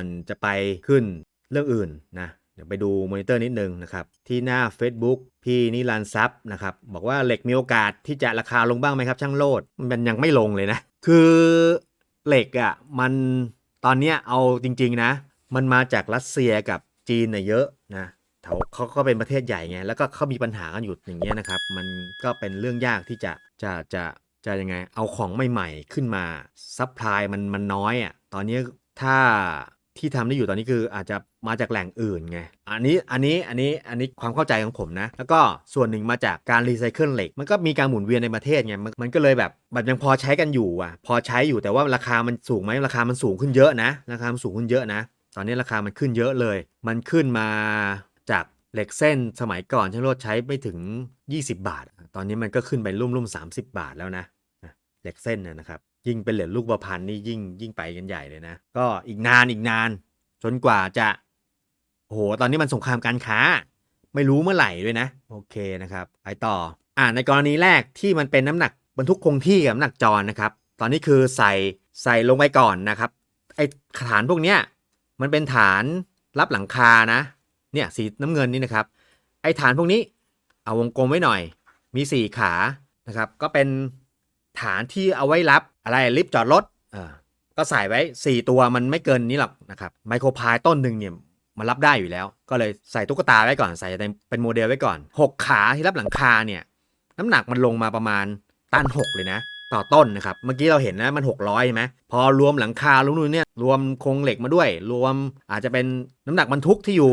อนจะไปขึ้นเรื่องอื่นนะเดี๋ยวไปดูมอนิเตอร์นิดนึงนะครับ ที่หน้า Facebook พี่นิรันดร์ทรัพย์นะครับ บอกว่าเหล็กมีโอกาสที่จะราคาลงบ้างไหมครับ ช่างโลดมันยังไม่ลงเลยนะ คือเหล็กอะ่ะมันตอนเนี้ยเอาจริง ๆนะ มันมาจากรัสเซียกับจีนน่ะเยอะนะเขาเขาก็เป็นประเทศใหญ่ไงแล้วก็เขามีปัญหากันอยู่อย่างเงี้ยนะครับ มันก็เป็นเรื่องยากที่จะจะจะจะยังไง เอาของใหม่ๆขึ้นมาซัพพลายมันมันน้อยอะ่ะตอนนี้ถ้า ที่ทำได้อยู่ตอนนี้คืออาจจะมาจากแหล่งอื่นไง อันนี้ อันนี้ อันนี้ อันนี้ความเข้าใจของผมนะ แล้วก็ส่วนหนึ่งมาจากการรีไซเคิลเหล็ก มันก็มีการหมุนเวียนในประเทศไง มันก็เลยแบบแบบยังพอใช้กันอยู่อะ พอใช้อยู่แต่ว่าราคามันสูงไหมราคามันสูงขึ้นเยอะนะ ราคามันสูงขึ้นเยอะนะ ตอนนี้ราคามันขึ้นเยอะเลย มันขึ้นมาจากเหล็กเส้นสมัยก่อนช่างโรดใช้ไม่ถึง 20 บาท ตอนนี้มันก็ขึ้นไปรุ่มรุ่มๆ30 บาทแล้วนะ เหล็กเส้นนะครับ ยิ่งเป็นเหรียญลูกประพันธ์นี่ยิ่งยิ่งไปกันใหญ่เลยนะ ก็อีกนานอีกนาน จนกว่าจะโหตอนนี้มันสงครามการค้า ไม่รู้เมื่อไหร่ด้วยนะ โอเคนะครับไปต่ออ่าในกรณีแรกที่มันเป็นน้ำหนักบรรทุกคงที่กับน้ำหนักจรนะครับ ตอนนี้คือใส่ใส่ลงไปก่อนนะครับไอฐานพวกเนี้ยมันเป็นฐานรับหลังคานะเนี่ยสีน้ำเงินนี่นะครับ ไอฐานพวกนี้เอาวงกลมไว้หน่อย มี 4 ขานะครับ ก็เป็นฐานที่เอาไว้รับ อะไรลิฟต์จอดรถก็ใส่ไว้ 4 ตัวมันไม่เกินนี้หรอกนะครับไมโครพายต้นหนึ่งเนี่ยมันรับได้อยู่แล้ว ก็เลยใส่ตุ๊กตาไว้ก่อนใส่เป็นโมเดลไว้ก่อน 6 ขาที่รับหลังคาเนี่ยน้ำหนักมันลงมาประมาณตัน 6 เลยนะ ต่อต้นนะครับ เมื่อกี้เราเห็นนะมัน 600ใช่ไหมพอรวมหลังคารวมนู่นเนี่ยรวมโครงเหล็กมาด้วย รวมอาจจะเป็นน้ำหนักบรรทุกที่อยู่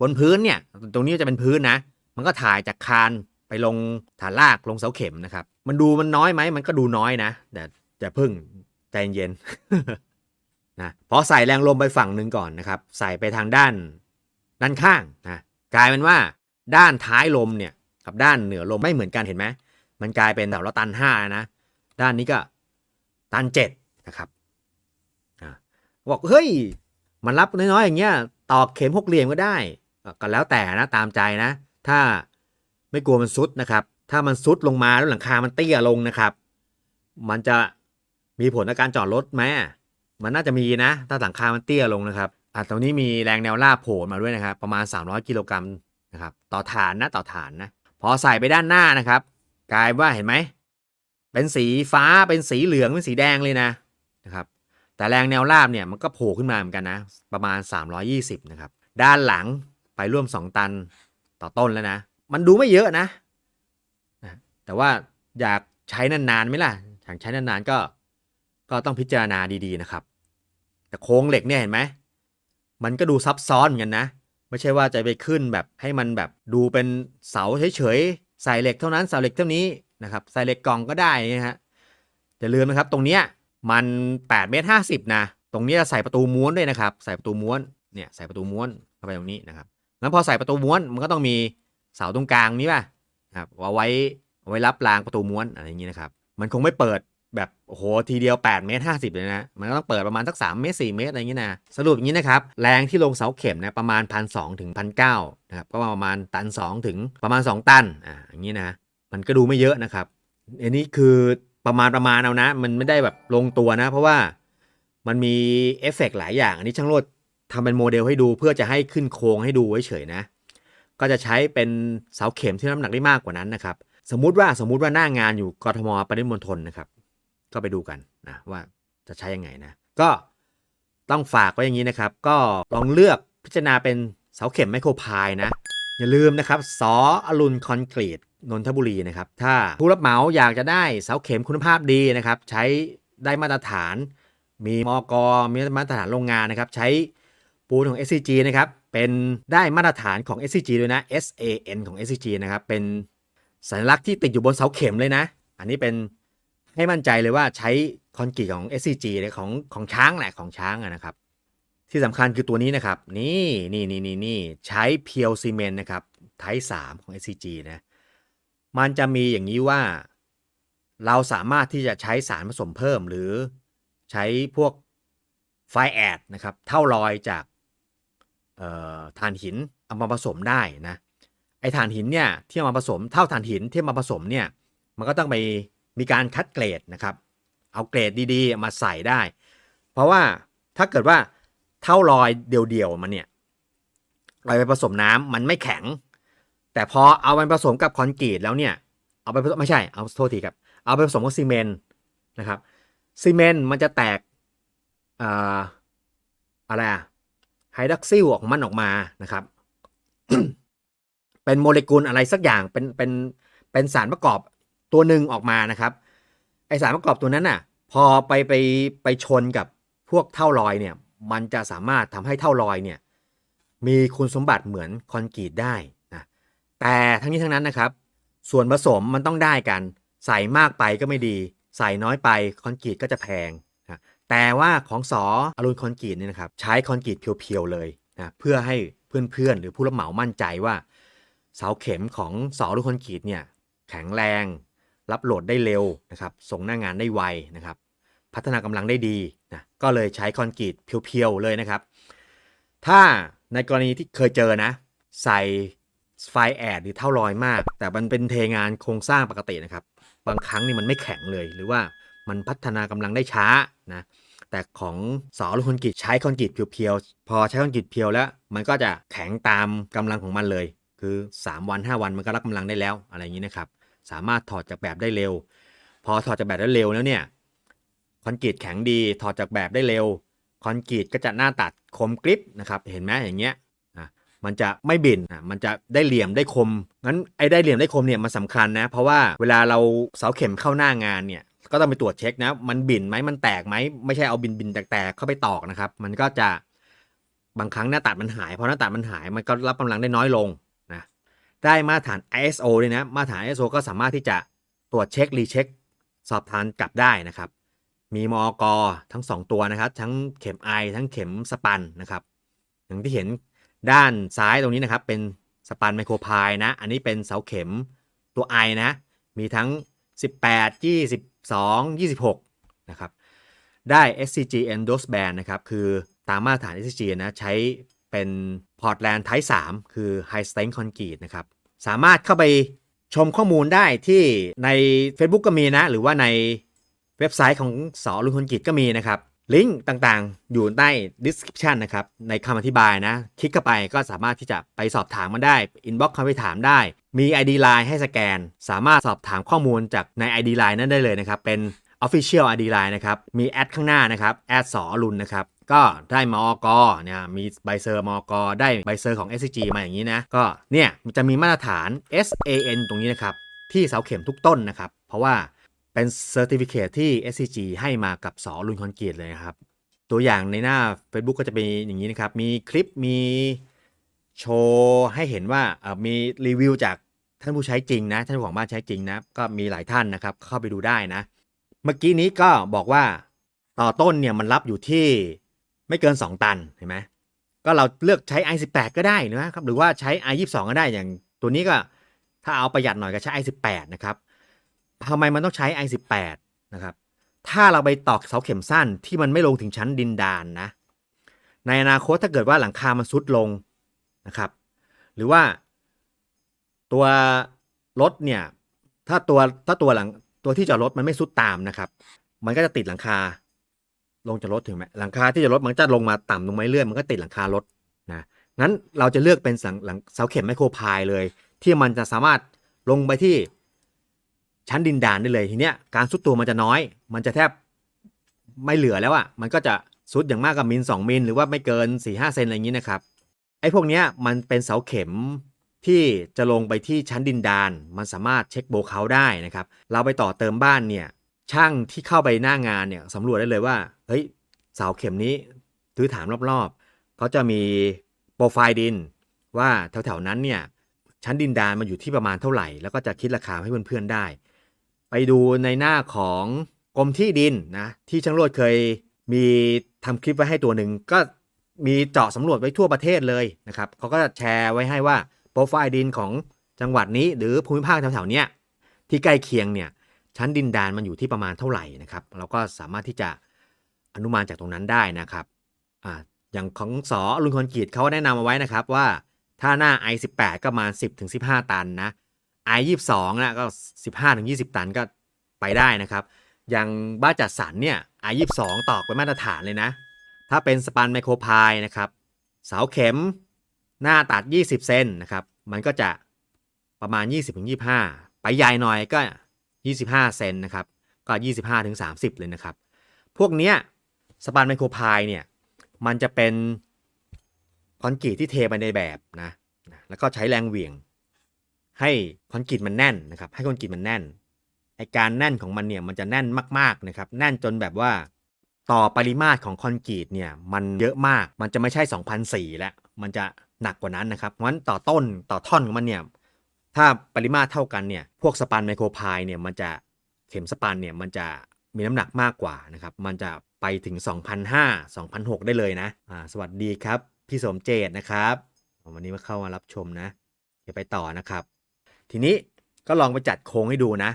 บนพื้นเนี่ยตรงนี้จะเป็นพื้นนะ มันก็ถ่ายจากคานไปลงฐานลากลงเสาเข็มนะครับมันดูมันน้อยไหมมันก็ดูน้อยนะ แต่ แต่พึ่งใจเย็นนะพอใส่แรงลมไปฝั่งหนึ่งก่อนนะครับ ใส่ไปทางด้านด้านข้างนะกลายเป็นว่าด้านท้ายลมเนี่ยกับด้านเหนือลมไม่เหมือนกันเห็นไหมมันกลายเป็นแถวละตันห้านะด้านนี้ก็ตันเจ็ดนะครับอ่าบอกเฮ้ยมันรับน้อยๆอย่างเงี้ยตอกเข็มหกเหลี่ยมก็ได้ก็แล้วแต่นะตามใจนะ ถ้าไม่กลัวมันซุดนะครับ ถ้ามันซุดลงมาแล้วหลังคามันเตี้ยลงนะครับ มันจะ มีผลในการจอดรถไหมมันน่าจะมีนะ ถ้าหลังคามันเตี้ยลงนะครับอะตรงนี้มีแรงแนวราบโผล่มาด้วยนะครับ ประมาณ 300 กิโลกรัมนะครับต่อฐานนะต่อฐานนะ พอใส่ไปด้านหน้านะครับ กลายว่าเห็นไหม เป็นสีฟ้าเป็นสีเหลืองเป็นสีแดงเลยนะนะครับ แต่แรงแนวราบเนี่ยมันก็โผล่ขึ้นมาเหมือนกันนะ ประมาณ 320 นะครับ ด้านหลังไปร่วม 2 ตันต่อต้นแล้วนะ มันดูไม่เยอะนะนะแต่ว่าอยากใช้นานๆไหมล่ะอยากใช้นานๆก็ ก็ต้องพิจารณาดีๆนะครับ แต่โครงเหล็กเนี่ยเห็นไหมมันก็ดูซับซ้อนเหมือนกันนะ ไม่ใช่ว่าจะไปขึ้นแบบให้มันแบบดูเป็นเสาเฉยๆใส่เหล็กเท่านั้นเสาเหล็กเท่านี้นะครับใส่เหล็กกล่องก็ได้นะฮะแต่ลืมนะครับตรงเนี้ยมัน8เมตร50นะตรงนี้จะใส่ประตูม้วนด้วยนะครับใส่ประตูม้วนเนี่ยใส่ประตูม้วนเข้าไปตรงนี้นะครับงั้นพอใส่ประตูม้วนมันก็ต้องมีเสาตรงกลางนี้ป่ะครับเอาไว้เอาไว้รับรางประตูม้วนอะไรอย่างนี้นะครับ มันคงไม่เปิด แบบโอ้โหทีเดียว 8 เมตร 50 เลยนะ มันก็ต้องเปิดประมาณสัก 3 เมตร 4 เมตร อะไรอย่างนี้นะ สรุปอย่างนี้นะครับ แรงที่ลงเสาเข็มนะประมาณ 1 2 0 0ถึง1,900นะครับ ก็ประมาณตัน 2 ถึงประมาณ 2 ตัน อ่าอย่างนี้นะ มันก็ดูไม่เยอะนะครับ อันนี้คือประมาณประมาณเอานะ มันไม่ได้แบบลงตัวนะ เพราะว่ามันมีเอฟเฟกต์หลายอย่าง อันนี้ช่างโรดทำเป็นโมเดลให้ดูเพื่อจะให้ขึ้นโครงให้ดูไว้เฉยนะ ก็จะใช้เป็นเสาเข็มที่น้ำหนักได้มากกว่านั้นนะครับ สมมุติว่าสมมุติว่าหน้างานอยู่กรทมปริมณฑลนะครับ ก็ไปดูกันนะว่าจะใช้ยังไงนะ ก็ต้องฝากไว้อย่างนี้นะครับ ก็ลองเลือกพิจารณาเป็นเสาเข็มไมโครพายนะ อย่าลืมนะครับสออรุณคอนกรีตนนทบุรีนะครับ ถ้าผู้รับเหมาอยากจะได้เสาเข็มคุณภาพดีนะครับ ใช้ได้มาตรฐาน มีมอกมีมาตรฐานโรงงานนะครับ ใช้ปูนของ SCG นะครับ เป็นได้มาตรฐานของ SCG ด้วยนะ SAN ของ SCG นะครับ เป็นสัญลักษณ์ที่ติดอยู่บนเสาเข็มเลยนะ อันนี้เป็น ให้มั่นใจเลยว่าใช้คอนกรีตของ SCG เลยของของช้างแหละของช้างนะครับ ที่สำคัญคือตัวนี้นะครับ นี่นี่นี่นี่นี่ใช้เพียวซีเมนต์นะครับไทป์3ของ SCG นะมันจะมีอย่างนี้ว่า เราสามารถที่จะใช้สารผสมเพิ่มหรือใช้พวกไฟแอดนะครับ เท่าลอยจากถ่านหินเอามาผสมได้นะไอถ่านหินเนี่ยที่เอามาผสมเท่าถ่านหินที่มาผสมเนี่ยมันก็ต้องไป มีการคัดเกรดนะครับ เอาเกรดดีๆ มาใส่ได้ เพราะว่าถ้าเกิดว่าเท่าลอยเดี่ยวๆมันเนี่ยเอาไปผสมน้ำมันไม่แข็ง แต่พอเอาไปผสมกับคอนกรีตแล้วเนี่ย เอาไปผสมไม่ใช่เอาโทษทีครับ เอาไปผสมกับซีเมนต์นะครับซีเมนต์มันจะแตกอ่าอะไรอะไฮดรอกซิลของมันออกมานะครับ เป็นโมเลกุลอะไรสักอย่างเป็นเป็นเป็นสารประกอบ ตัวหนึ่งออกมานะครับ ไอสารประกอบตัวนั้นน่ะ พอไปไปไปชนกับพวกเท่าลอยเนี่ย มันจะสามารถทำให้เท่าลอยเนี่ย มีคุณสมบัติเหมือนคอนกรีตได้นะแต่ทั้งนี้ทั้งนั้นนะครับ ส่วนผสมมันต้องได้กัน ใส่มากไปก็ไม่ดี ใส่น้อยไปคอนกรีตก็จะแพงนะแต่ว่าของสออรุณคอนกรีตเนี่ยนะครับ ใช้คอนกรีตเพียวๆเลยนะเพื่อให้เพื่อนๆ หรือผู้รับเหมามั่นใจว่า เสาเข็มของสออรุณคอนกรีตเนี่ยแข็งแรง รับโหลดได้เร็วนะครับส่งหน้างานได้ไวนะครับ พัฒนากำลังได้ดีนะก็เลยใช้คอนกรีตเพียวๆเลยนะครับ ถ้าในกรณีที่เคยเจอนะ ใส่ไฟแอดหรือเท่าลอยมาก แต่มันเป็นเทงานโครงสร้างปกตินะครับ บางครั้งนี่มันไม่แข็งเลย หรือว่ามันพัฒนากำลังได้ช้านะแต่ของสอหรือคอนกรีตใช้คอนกรีตเพียวๆพอใช้คอนกรีตเพียวแล้ว มันก็จะแข็งตามกำลังของมันเลย คือ 3 วัน 5 วันมันก็รับกำลังได้แล้วอะไรอย่างนี้นะครับ สามารถถอดจากแบบได้เร็ว พอถอดจากแบบได้เร็วแล้วเนี่ยคอนกรีตแข็งดีถอดจากแบบได้เร็วคอนกรีตก็จะหน้าตัดคมกริบนะครับเห็นไหมอย่างเงี้ยอะมันจะไม่บินอะมันจะได้เหลี่ยมได้คม งั้นไอ้ได้เหลี่ยมได้คมเนี่ยมันสำคัญนะ เพราะว่าเวลาเราเสาเข็มเข้าหน้างานเนี่ยก็ต้องไปตรวจเช็คนะ มันบินไหมมันแตกไหมไม่ใช่เอาบินบินแตกๆเข้าไปตอกนะครับ มันก็จะบางครั้งหน้าตัดมันหาย เพอหน้าตัดมันหายมันก็รับกำลังได้น้อยลง ได้มาตรฐาน ISO เลยนะมาตรฐาน ISO ก็สามารถที่จะตรวจเช็ครีเช็ค สอบทานกลับได้นะครับ มีมอกทั้ง 2 ตัวนะครับ ทั้งเข็มไอทั้งเข็มสปันนะครับ อย่างที่เห็นด้านซ้ายตรงนี้นะครับ เป็นสปันไมโครพายนะ อันนี้เป็นเสาเข็มตัวไอนะ มีทั้ง 18 22 26 นะครับ ได้ SCG Endoseband นะครับ คือตามมาตรฐาน SCG นะ ใช้ เป็น Portland Type 3คือ High Strength Concrete นะครับ สามารถเข้าไปชมข้อมูลได้ที่ใน Facebook ก็มีนะ หรือว่าในเว็บไซต์ของสอรุณคนกิจก็มีนะครับ ลิงก์ต่างๆ อยู่ใต้ description นะครับ ในคำอธิบายนะ คลิกเข้าไปก็สามารถที่จะไปสอบถามมันได้ inbox เข้าไปถามได้ มี ID Line ให้สแกน สามารถสอบถามข้อมูลจากใน ID Line นั้นได้เลยนะครับ เป็น Official ID Line นะครับ มีแอดข้างหน้านะครับแอดสอรุณนะครับ ก็ได้มอกเนี่ยมีใบเซอร์มอกได้ใบเซอร์ของ SCG มาอย่างนี้นะ ก็เนี่ยมันจะมีมาตรฐาน SAN ตรงนี้นะครับ ที่เสาเข็มทุกต้นนะครับ เพราะว่าเป็นเซอร์ติฟิเคที่ SCG ให้มากับสอรุนคอนกรีตเลยนะครับ ตัวอย่างในหน้า Facebook ก็จะเป็นอย่างนี้นะครับ มีคลิปมีโชว์ให้เห็นว่ามีรีวิวจากท่านผู้ใช้จริงนะท่านเจ้ของบ้านใช้จริงนะ ก็มีหลายท่านนะครับเข้าไปดูได้นะ เมื่อกี้นี้ก็บอกว่าต่อต้นเนี่ยมันรับอยู่ที่ ไม่เกิน 2 ตันเห็นไหมก็เราเลือกใช้ i18 ก็ได้นะครับหรือว่าใช้ i22 ก็ได้อย่างตัวนี้ก็ถ้าเอาประหยัดหน่อยก็ใช้ i18 นะครับทำไมมันต้องใช้ i18 นะครับถ้าเราไปตอกเสาเข็มสั้นที่มันไม่ลงถึงชั้นดินดานนะ ในอนาคตถ้าเกิดว่าหลังคามันซุดลงนะครับ หรือว่าตัวรถเนี่ยถ้าตัวถ้าตัวหลังตัวที่จอดรถมันไม่ซุดตามนะครับ มันก็จะติดหลังคา ลงจากรถถึงไหมหลังคาที่จะรถมันจะลงมาต่ำลงไม้เลื่อนมันก็ติดหลังคารถนะงั้นเราจะเลือกเป็นสังหลังเสาเข็มไมโครพายเลย ที่มันจะสามารถลงไปที่ชั้นดินดานได้เลยทีเนี้ยการซุดตัวมันจะน้อย มันจะแทบไม่เหลือแล้วอะ่ะมันก็จะซุดอย่างมากกับมิล2มิลหรือว่าไม่เกิน 4-5 เซนอะไรอย่างนี้นะครับไอ้พวกเนี้ยมันเป็นเสาเข็มที่จะลงไปที่ชั้นดินดาน มันสามารถเช็คโบเคาได้นะครับ เราไปต่อเติมบ้านเนี่ยช่างที่เข้าไปหน้างานเนี่ยสำรวจได้เลยว่า ฮ้ยเสาเข็มนี้ถือถามรอบๆเขาจะมีโปรไฟล์ดิน ว่าแถวๆนั้นเนี่ยชั้นดินดานมันอยู่ที่ประมาณเท่าไหร่ แล้วก็จะคิดราคาให้เพื่อนๆได้ ไปดูในหน้าของกรมที่ดินนะที่ช่างโรดเคยมีทำคลิปไว้ให้ตัวหนึ่งก็มีเจาะสำรวจไว้ทั่วประเทศเลยนะครับเขาก็จะแชร์ไว้ให้ว่าโปรไฟล์ดินของจังหวัดนี้ หรือภูมิภาคแถวๆเนี้ยที่ใกล้เคียงเนี่ยชั้นดินดานมันอยู่ที่ประมาณเท่าไหร่นะครับ เราก็สามารถที่จะ อนุมานจากตรงนั้นได้นะครับอ่าอย่างของสอลุนคอนกรีตเขาแนะนำเอาไว้นะครับว่าถ้าหน้า i18 ก็ประมาณ10ถึง15 ตันนะ i22 นะก็ 15ถึง20 ตันก็ไปได้นะครับ อย่างบ้าจัดสรรเนี่ย i22 ตอกเป็นมาตรฐานเลยนะถถ้าเป็นสปันไมโครพายนะครับ เสาเข็มหน้าตัด 20 เซนนะครับ มันก็จะประมาณ 20-25 ไปใหญ่หน่อยก็ 25 เซนนะครับ ก็ 25-30 เลยนะครับ พวกเนี้ย สปันไมโครพายเนี่ยมันจะเป็นคอนกรีตที่เทไปในแบบนะแล้วก็ใช้แรงเหวี่ยง ให้คอนกรีตมันแน่นนะครับ ให้คอนกรีตมันแน่นไอการแน่นของมันเนี่ยมันจะแน่นมากๆนะครับ แน่นจนแบบว่าต่อปริมาตรของคอนกรีตเนี่ยมันเยอะมากมันจะไม่ใช่2,004แล้วมันจะหนักกว่านั้นนะครับเพราะฉะนั้นต่อต้นต่อท่อนของมันเนี่ยถ้าปริมาตรเท่ากันเนี่ยพวกสปันไมโครพายเนี่ยมันจะเข็มสปันเนี่ยมันจะมีน้ำหนักมากกว่านะครับ มันจะ ไปถึง2,500 2,600ได้เลยนะอ่าสวัสดีครับ พี่สมเจตนะครับ วันนี้มาเข้ามารับชมนะเดี๋ยวไปต่อนะครับ ทีนี้ก็ลองไปจัดโครงให้ดูนะ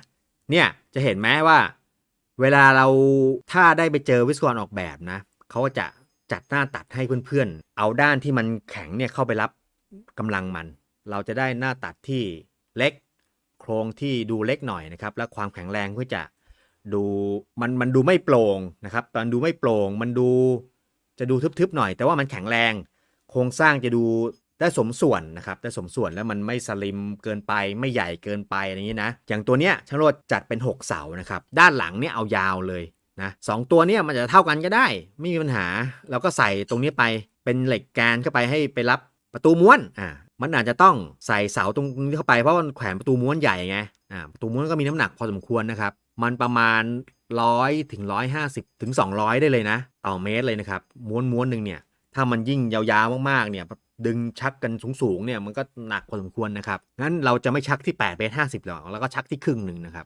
เนี่ยจะเห็นไหมว่า เวลาเราถ้าได้ไปเจอวิศวกรออกแบบนะเขาก็จะจัดหน้าตัดให้เพื่อนๆ เอาด้านที่มันแข็งเนี่ยเข้าไปรับกำลังมัน เราจะได้หน้าตัดที่เล็ก โครงที่ดูเล็กหน่อยนะครับ และความแข็งแรงก็จะ ดูมันมันดูไม่โปร่งนะครับตอนดูไม่โปร่งมันดูจะดูทึบๆหน่อย แต่ว่ามันแข็งแรง โครงสร้างจะดูได้สมส่วนนะครับได้สมส่วนแล้วมันไม่สลิมเกินไปไม่ใหญ่เกินไปอะไรอย่างนี้นะอย่างตัวเนี้ยช่างโรดจัดเป็น 6 เสานะครับด้านหลังเนี่ยเอายาวเลยนะสองตัวเนี่ยมันจะเท่ากันก็ได้ ไม่มีปัญหาเราก็ใส่ตรงนี้ไปเป็นเหล็กแกนเข้าไปให้ไปรับประตูม้วนอ่ามันอาจจะต้องใส่เสาตรงนี้เข้าไปเพราะมันแขวนประตูม้วนใหญ่ไงอ่าประตูม้วนก็มีน้ำหนักพอสมควรนะครับ มันประมาณ100ถึง150ถึง200ได้เลยนะ ต่อเมตรเลยนะครับ ม้วนม้วนหนึ่งเนี่ย ถ้ามันยิ่งยาวๆมากๆเนี่ยดึงชักกันสูงๆเนี่ยมันก็หนักพอสมควรนะครับงั้นเราจะไม่ชักที่8เมตร50หรอกแล้วก็ชักที่ครึ่งหนึ่งนะครับ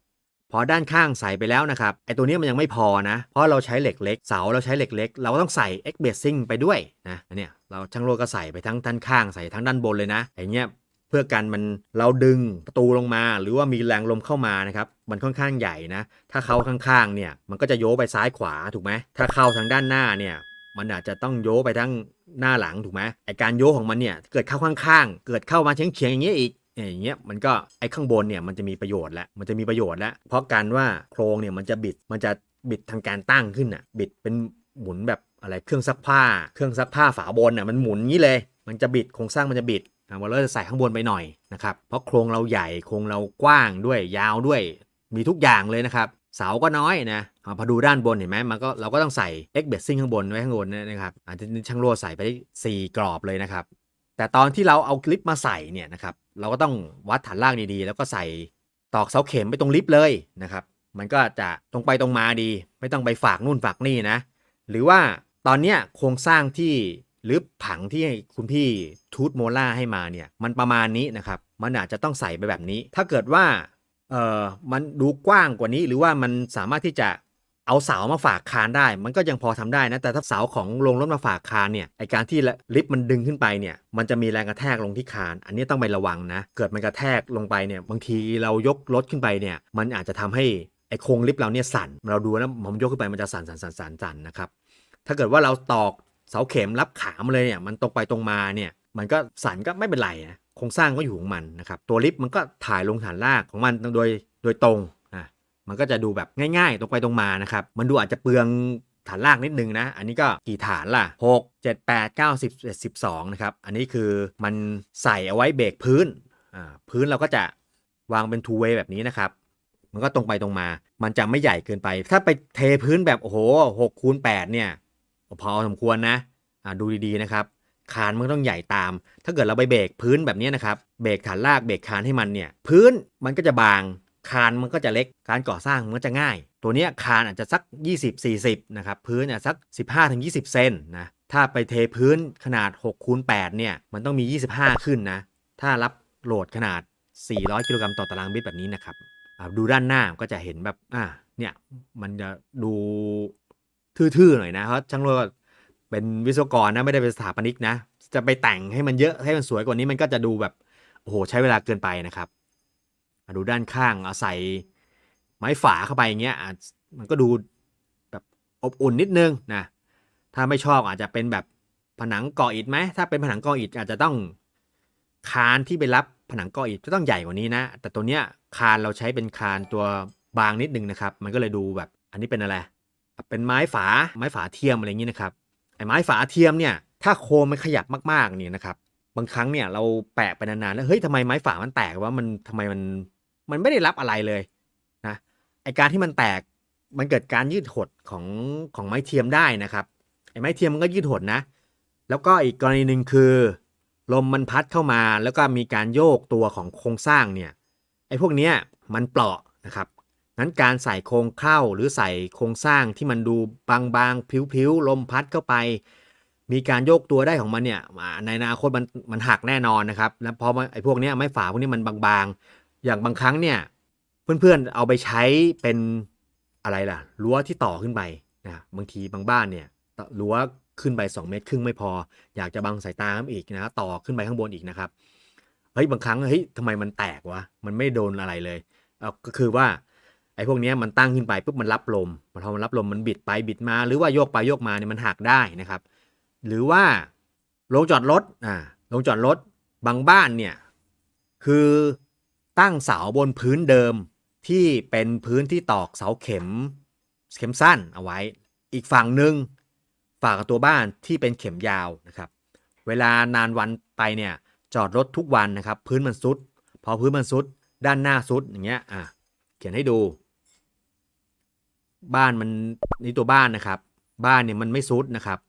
พอด้านข้างใส่ไปแล้วนะครับไอตัวนี้มันยังไม่พอนะ เพราะเราใช้เหล็กเล็กเสาเราใช้เหล็กเล็ก เราก็ต้องใส่ X b a s i n g ไปด้วยนะเนี่ยเราช่างโลก็ใส่ไปทั้งด้านข้างใส่ทั้งด้านบนเลยนะไอเนี้ย เพื่อกันมันเราดึงประตูลงมา หรือว่ามีแรงลมเข้ามานะครับมันค่อนข้างใหญ่นะ ถ้าเข้าข้างๆเนี่ยมันก็จะโยกไปซ้ายขวาถูกไหมถ้าเข้าทางด้านหน้าเนี่ยมันอาจจะต้องโยกไปทั้งหน้าหลังถูกไหมไอการโยกของมันเนี่ยเกิดเข้าข้างๆเกิดเข้ามาเฉียงๆอย่างเงี้ยอีกอย่างเงี้ยมันก็ไอข้างบนเนี่ยมันจะมีประโยชน์แล้วมันจะมีประโยชน์แล้วเพราะการว่าโครงเนี่ยมันจะบิดมันจะบิดทางการตั้งขึ้นอะบิดเป็นหมุนแบบอะไรเครื่องซักผ้า เครื่องซักผ้าฝาบนอะมันหมุนงี้เลย มันจะบิดโครงสร้างมันจะบิด อะเราจะใส่ข้างบนไปหน่อยนะครับ เพราะโครงเราใหญ่โครงเรากว้างด้วยยาวด้วยมีทุกอย่างเลยนะครับ เสาก็น้อยนะเอาพอดูด้านบนเห็นไหมมันก็เราก็ต้องใส่ X b a s i n g ข้างบนไว้ข้างบนนะครับอาจจะช่างรั่วใส่ไปได้4กรอบเลยนะครับ แต่ตอนที่เราเอาคลิปมาใส่เนี่ยนะครับเราก็ต้องวัดฐานล่างดีๆ แล้วก็ใส่ตอกเสาเข็มไปตรงลิฟต์เลยนะครับ มันก็จะตรงไปตรงมาดี ไม่ต้องไปฝากนู่นฝากนี่นะ หรือว่าตอนเนี้ยโครงสร้างที่ หรือผังที่คุณพี่ทูตโมล่าให้มาเนี่ยมันประมาณนี้นะครับ มันอาจจะต้องใส่ไปแบบนี้ ถ้าเกิดว่าเออมันดูกว้างกว่านี้ หรือว่ามันสามารถที่จะเอาเสามาฝากคานได้ มันก็ยังพอทำได้นะ แต่ถ้าเสาของโรงรถมาฝากคานเนี่ยไอการที่ลิฟต์มันดึงขึ้นไปเนี่ยมันจะมีแรงกระแทกลงที่คาน อันนี้ต้องไประวังนะ เกิดมันกระแทกลงไปเนี่ยบางทีเรายกรถขึ้นไปเนี่ยมันอาจจะทำให้ไอโครงลิฟต์เราเนี่ยสั่น เราดูนะผมยกขึ้นไปมันจะสั่นสั่นสั่นสั่นสั่นนะครับถ้าเกิดว่าเราตอก เสาเข็มรับขามเลยเนี่ยมันตรงไปตรงมาเนี่ยมันก็สั่นก็ไม่เป็นไรนะโครงสร้างก็อยู่ของมันนะครับตัวลิฟต์มันก็ถ่ายลงฐานรากของมันโดยโดยตรงอะมันก็จะดูแบบง่ายๆ ตรงไปตรงมานะครับมันดูอาจจะเปลืองฐานรากนิดนึงนะ อันนี้ก็กี่ฐานล่ะ 6 7 8 9 10 11 12นะครับ อันนี้คือมันใส่เอาไว้เบรกพื้น อ่า พื้นเราก็จะวางเป็น two way แบบนี้นะครับ มันก็ตรงไปตรงมา มันจะไม่ใหญ่เกินไป ถ้าไปเทพื้นแบบ โอ้โห6คูณ8เนี่ย พอสมควรนะดูดีๆนะครับคานมันต้องใหญ่ตาม ถ้าเกิดเราไปเบรกพื้นแบบนี้นะครับ เบรกฐานรากเบรกคานให้มันเนี่ย พื้นมันก็จะบาง คานมันก็จะเล็ก การก่อสร้างมันก็จะง่าย ตัวนี้คานอาจจะสัก 20-40 นะครับ พื้นอาจจะสัก 15-20 เซนนะ ถ้าไปเทพื้นขนาด6คูณ8เนี่ย มันต้องมี 25 ขึ้นนะ ถ้ารับโหลดขนาด 400 กิโลกรัมต่อตารางเมตรแบบนี้นะครับ ดูด้านหน้าก็จะเห็นแบบ อ่า เนี่ย มันจะดู ทื่อๆหน่อยนะเพราะช่างโลดเป็นวิศวกรนะไม่ได้เป็นสถาปนิกนะ จะไปแต่งให้มันเยอะให้มันสวยกว่านี้มันก็จะดูแบบโอ้โหใช้เวลาเกินไปนะครับอะดูด้านข้างเอาใส่ไม้ฝาเข้าไปอย่างเงี้ยมันก็ดูแบบอบอุ่นนิดนึงนะถ้าไม่ชอบอาจจะเป็นแบบผนังก่ออิฐไหมถ้าเป็นผนังก่ออิฐอาจจะต้องคานที่ไปรับผนังก่ออิฐจะต้องใหญ่กว่านี้นะ แต่ตัวเนี้ยคานเราใช้เป็นคานตัวบางนิดนึงนะครับ มันก็เลยดูแบบอันนี้เป็นอะไร เป็นไม้ฝาไม้ฝาเทียมอะไรอย่างนี้นะครับไอ้ไม้ฝาเทียมเนี่ยถ้าโคมมันขยับมากๆเนี่ยนะครับบางครั้งเนี่ยเราแปะไปนานๆแล้วเฮ้ยทำไมไม้ฝามันแตกว่ามันทำไมมันมันไม่ได้รับอะไรเลยนะไอการที่มันแตกมันเกิดการยืดหดของของไม้เทียมได้นะครับไอไม้เทียมมันก็ยืดหดนะ แล้วก็อีกกรณีหนึ่งคือลมมันพัดเข้ามาแล้วก็มีการโยกตัวของโครงสร้างเนี่ยไอพวกเนี้ยมันเปราะนะครับ งั้นการใส่โครงเข้าหรือใส่โครงสร้างที่มันดูบางๆผิวๆลมพัดเข้าไป มีการโยกตัวได้ของมันเนี่ยในอนาคตมันมันหักแน่นอนนะครับแล้วพอไอ้พวกนี้ไม้ฝาพวกนี้มันบางๆ อย่างบางครั้งเนี่ยเพื่อนๆเอาไปใช้เป็นอะไรล่ะรั้วที่ต่อขึ้นไปนะบางทีบางบ้านเนี่ยรั้วขึ้นไป 2 เมตรครึ่งไม่พอ อยากจะบังสายตาอีกนะต่อขึ้นไปข้างบนอีกนะครับเฮ้ยบางครั้งเฮ้ยทำไมมันแตกวะมันไม่โดนอะไรเลยเอาก็คือว่า อ้พวกนี้มันตั้งขึ้นไปปุ๊บมันรับลมพอมันรับลมมันบิดไปบิดมา หรือว่าโยกไปโยกมาเนี่ยมันหักได้นะครับ หรือว่าโรงจอดรถอ่าโรงจอดรถบางบ้านเนี่ยคือตั้งเสาบนพื้นเดิมที่เป็นพื้นที่ตอกเสาเข็มเข็มสั้นเอาไว้ อีกฝั่งหนึ่งฝากตัวบ้านที่เป็นเข็มยาวนะครับ เวลานานวันไปเนี่ยจอดรถทุกวันนะครับ พื้นมันซุด พอพื้นมันซุด ด้านหน้าซุดอย่างเงี้ยอะเขียนให้ดู บ้านมันนี่ตัวบ้านนะครับ บ้านเนี่ยมันไม่ซุดนะครับ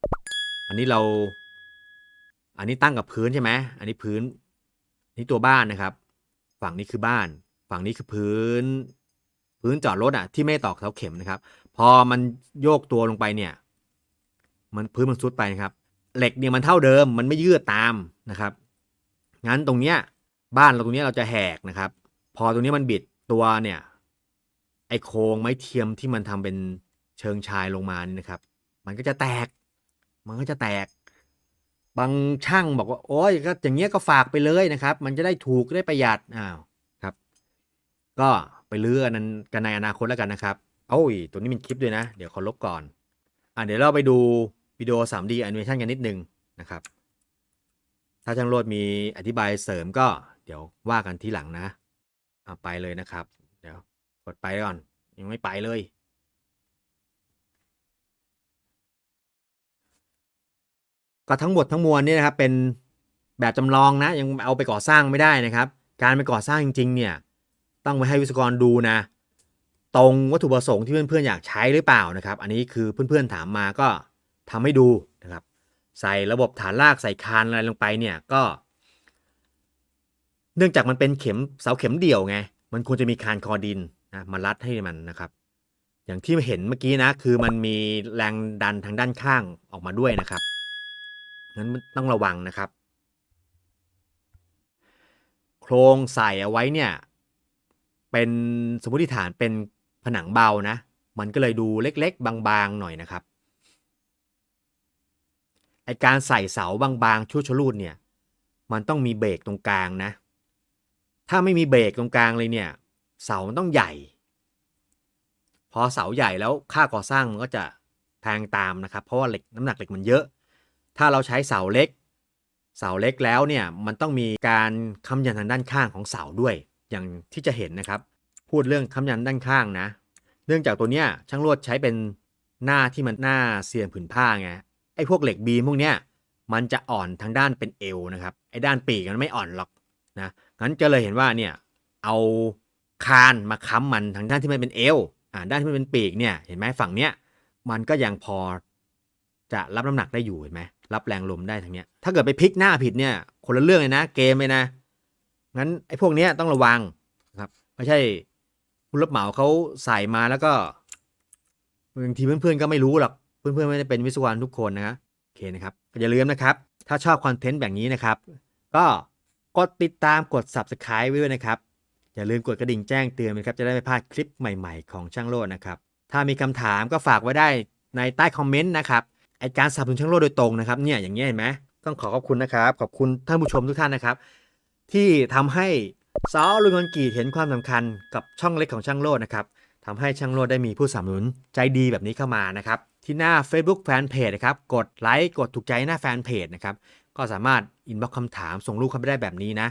อันนี้เรา อันนี้ตั้งกับพื้นใช่ไหมอันนี้พื้นนี่ตัวบ้านนะครับ ฝั่งนี้คือบ้าน ฝั่งนี้คือพื้น พื้นจอดรถอะที่ไม่ตอกเสาเข็มนะครับ พอมันโยกตัวลงไปเนี่ย มันพื้นมันซุดไปนะครับ เหล็กเนี่ยมันเท่าเดิม มันไม่ยืดตามนะครับงั้นตรงเนี้ยบ้านเราตรงเนี้ยเราจะแหกนะครับ พอตรงนี้มันบิดตัวเนี่ย ไอโครงไม้เทียมที่มันทำเป็นเชิงชายลงมานี่นะครับ มันก็จะแตก มันก็จะแตก บางช่างบอกว่าโอ้ยก็อย่างเงี้ยก็ฝากไปเลยนะครับ มันจะได้ถูกได้ประหยัดอ้าวครับ ก็ไปเลือกนั้นกันในอนาคตแล้วกันนะครับโอ้ยตัวนี้มีคลิปด้วยนะ เดี๋ยวขอลบก่อนอะเดี๋ยวเราไปดูวิดีโอ 3D Animation กันนิดนึงนะครับ ถ้าช่างโรดมีอธิบายเสริมก็เดี๋ยวว่ากันทีหลังนะเอาไปเลยนะครับ เดี๋ยว กดไปก่อน ยังไม่ไปเลย ก็ทั้งหมดทั้งมวลเนี่ยนะครับเป็นแบบจำลองนะ ยังเอาไปก่อสร้างไม่ได้นะครับ การไปก่อสร้างจริง ๆ เนี่ย ต้องไปให้วิศวกรดูนะ ตรงวัตถุประสงค์ที่เพื่อนๆอยากใช้หรือเปล่านะครับ อันนี้คือเพื่อนๆถามมาก็ทำให้ดูนะครับ ใส่ระบบฐานรากใส่คานอะไรลงไปเนี่ยก็ เนื่องจากมันเป็นเข็มเสาเข็มเดี่ยวไง มันควรจะมีคานคอดิน นะมารัดให้มันนะครับ อย่างที่เห็นเมื่อกี้นะ คือมันมีแรงดันทางด้านข้างออกมาด้วยนะครับงั้นต้องระวังนะครับ โครงใส่เอาไว้เนี่ย เป็นสมมติฐานเป็นผนังเบานะ มันก็เลยดูเล็ก ๆ บางๆหน่อยนะครับไอการใส่เสาบางๆชุดชลูดเนี่ย มันต้องมีเบรกตรงกลางนะ ถ้าไม่มีเบรกตรงกลางเลยเนี่ย เสามันต้องใหญ่ พอเสาใหญ่แล้วค่าก่อสร้างมันก็จะแพงตามนะครับ เพราะว่าเหล็กน้ำหนักเหล็กมันเยอะ ถ้าเราใช้เสาเล็ก เสาเล็กแล้วเนี่ยมันต้องมีการค้ำยันทางด้านข้างของเสาด้วย อย่างที่จะเห็นนะครับ พูดเรื่องค้ำยันด้านข้างนะ เนื่องจากตัวเนี้ยช่างลวดใช้เป็นหน้าที่มันหน้าเสียนผืนผ้าไงไอ้พวกเหล็กบีมพวกเนี้ยมันจะอ่อนทางด้านเป็นเอวนะครับไอ้ด้านปีกมันไม่อ่อนหรอกนะงั้นก็เลยเห็นว่าเนี่ยเอา คานมาค้ำมันทางด้านที่มันเป็นเอวอ่าด้านที่มันเป็นปีกเนี่ยเห็นไหมฝั่งเนี้ยมันก็ยังพอจะรับน้ำหนักได้อยู่เห็นไหมรับแรงลมได้ทางเนี้ยถ้าเกิดไปพลิกหน้าผิดเนี่ยคนละเรื่องเลยนะเกมเลยนะงั้นไอ้พวกเนี้ยต้องระวังนะครับไม่ใช่ผู้รับเหมาเขาใส่มาแล้วก็บางทีเพื่อนๆก็ไม่รู้หรอกเพื่อนๆไม่ได้เป็นวิศวกรทุกคนนะโอเคนะครับอย่าลืมนะครับ ถ้าชอบคอนเทนต์แบบนี้นะครับ ก็กดติดตามกด subscribe ไว้ด้วยนะครับ อย่าลืมกดกระดิ่งแจ้งเตือนนะครับจะได้ไม่พลาดคลิปใหม่ๆ ของช่างโลดนะครับถ้ามีคำถามก็ฝากไว้ได้ในใต้คอมเมนต์นะครับไอการสนับสนุนช่างโลดโดยตรงนะครับเนี่ยอย่างเงี้ยเห็นไหมต้องขอขอบคุณนะครับขอบคุณท่านผู้ชมทุกท่านนะครับ ที่ทำให้ซอลุงอนกีเห็นความสำคัญกับช่องเล็กของช่างโลดนะครับทำให้ช่างโลดได้มีผู้สนับสนุนใจดีแบบนี้เข้ามานะครับที่หน้า Facebook Fanpage นะครับกดไลค์กดถูกใจหน้าแฟนเพจนะครับก็สามารถอินบ็อกคำถามส่งรูปเข้าไปได้แบบนี้นะ